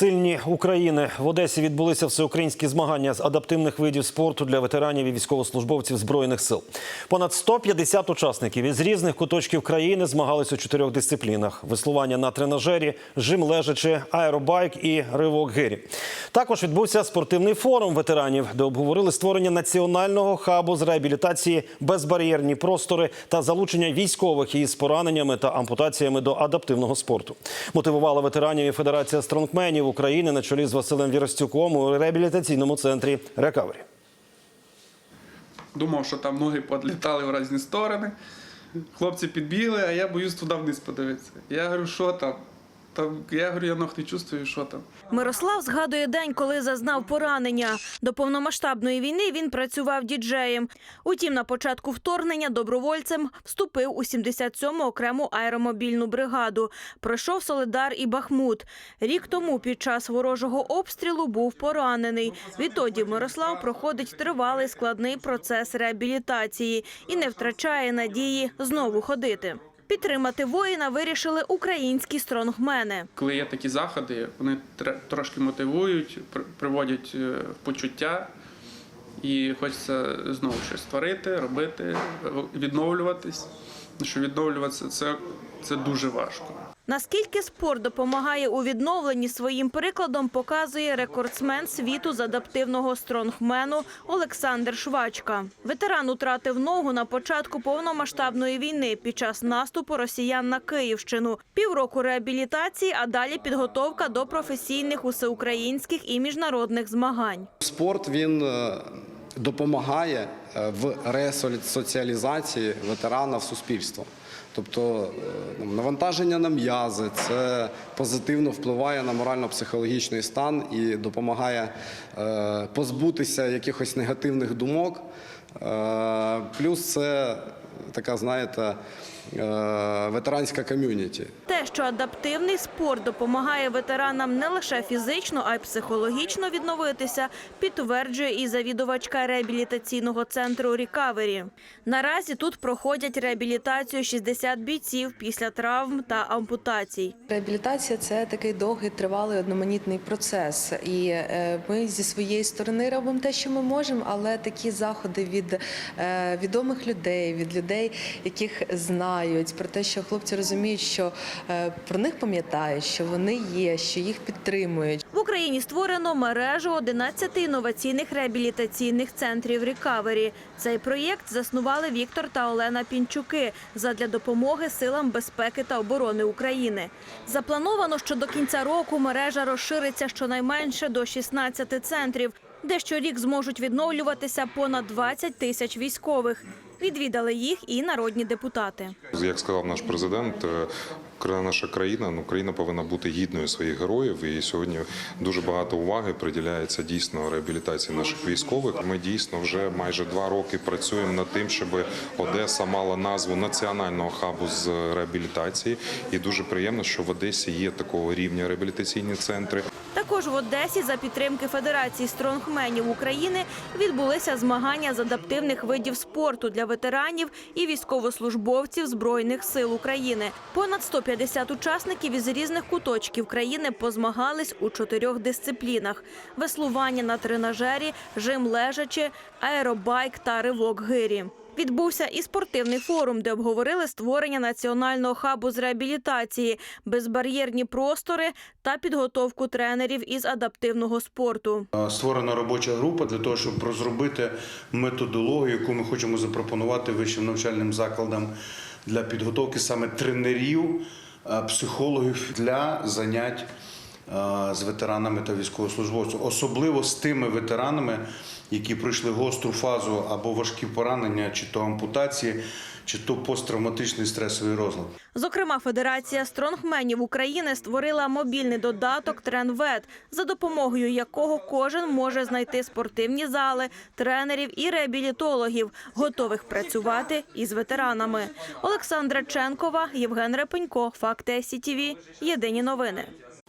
Сильні України в Одесі відбулися всеукраїнські змагання з адаптивних видів спорту для ветеранів і військовослужбовців збройних сил. Понад 150 учасників із різних куточків країни змагались у чотирьох дисциплінах: веслування на тренажері, жим лежачи, аеробайк і ривок гирі. Також відбувся спортивний форум ветеранів, де обговорили створення національного хабу з реабілітації, безбар'єрні простори та залучення військових із пораненнями та ампутаціями до адаптивного спорту. Мотивувала ветеранів і Федерація стронгменів України на чолі з Василем Віростюком у реабілітаційному центрі Рекавері. Думав, що там ноги подлітали в різні сторони. Хлопці підбігли, а я боюсь туди вниз подивитися. Я говорю, що там? Там я говорю, я ног не чувствую, що там. Мирослав згадує день, коли зазнав поранення. До повномасштабної війни він працював діджеєм. Утім, на початку вторгнення добровольцем вступив у 77-му окрему аеромобільну бригаду. Пройшов Солидар і Бахмут. Рік тому під час ворожого обстрілу був поранений. Відтоді Мирослав проходить тривалий складний процес реабілітації і не втрачає надії знову ходити. Підтримати воїна вирішили українські стронгмени. Коли є такі заходи, вони тр- трошки мотивують, пр- приводять е, в почуття. І хочеться знову щось створити, робити, відновлюватись. Що відновлюватися це, це дуже важко. Наскільки спорт допомагає у відновленні своїм прикладом, показує рекордсмен світу з адаптивного стронгмену Олександр Швачка. Ветеран утратив ногу на початку повномасштабної війни під час наступу росіян на Київщину. Півроку реабілітації, а далі підготовка до професійних усеукраїнських і міжнародних змагань. Спорт він е, допомагає е, в ресоціалізації ветерана в суспільство. Тобто е, навантаження на м'язи це позитивно впливає на морально-психологічний стан і допомагає е, позбутися якихось негативних думок. Плюс це така, знаєте, ветеранська ком'юніті. Що адаптивний спорт допомагає ветеранам не лише фізично, а й психологічно відновитися, підтверджує і завідувачка реабілітаційного центру «Рікавері». Наразі тут проходять реабілітацію 60 бійців після травм та ампутацій. Реабілітація це такий довгий, тривалий одноманітний процес. І е, ми зі своєї сторони робимо те, що ми можемо, але такі заходи від е, відомих людей, від людей, яких знають, про те, що хлопці розуміють, що е, про них пам'ятають, що вони є, що їх підтримують. В Україні створено мережу 11 інноваційних реабілітаційних центрів «Рікавері». Цей проєкт заснували Віктор та Олена Пінчуки задля допомоги силам безпеки та оборони України. Заплановано, що до кінця року мережа розшириться щонайменше до 16 центрів, де щорік зможуть відновлюватися понад 20 тисяч військових. Відвідали їх і народні депутати. Як сказав наш президент, наша країна, ну країна повинна бути гідною своїх героїв. І сьогодні дуже багато уваги приділяється дійсно реабілітації наших військових. Ми дійсно вже майже два роки працюємо над тим, щоб Одеса мала назву національного хабу з реабілітації. І дуже приємно, що в Одесі є такого рівня реабілітаційні центри. Також в Одесі за підтримки Федерації стронгменів України відбулися змагання з адаптивних видів спорту для ветеранів і військовослужбовців Збройних сил України. Понад 150 учасників із різних куточків країни позмагались у чотирьох дисциплінах: веслування на тренажері, жим лежачи, аеробайк та ривок гирі. Відбувся і спортивний форум, де обговорили створення національного хабу з реабілітації, безбар'єрні простори та підготовку тренерів із адаптивного спорту. Створена робоча група для того, щоб розробити методологію, яку ми хочемо запропонувати вищим навчальним закладам для підготовки саме тренерів, е, психологів для занять е, з ветеранами та військовослужбовцями, особливо з тими ветеранами, які пройшли гостру фазу або важкі поранення, чи то ампутації, чи то посттравматичний стресовий розлад. Зокрема, Федерація стронгменів України створила мобільний додаток «Тренвет», за допомогою якого кожен може знайти спортивні зали, тренерів і реабілітологів, готових працювати із ветеранами. Олександра Ченкова, Євген Репенько, Факти СІТІВІ. Єдині новини.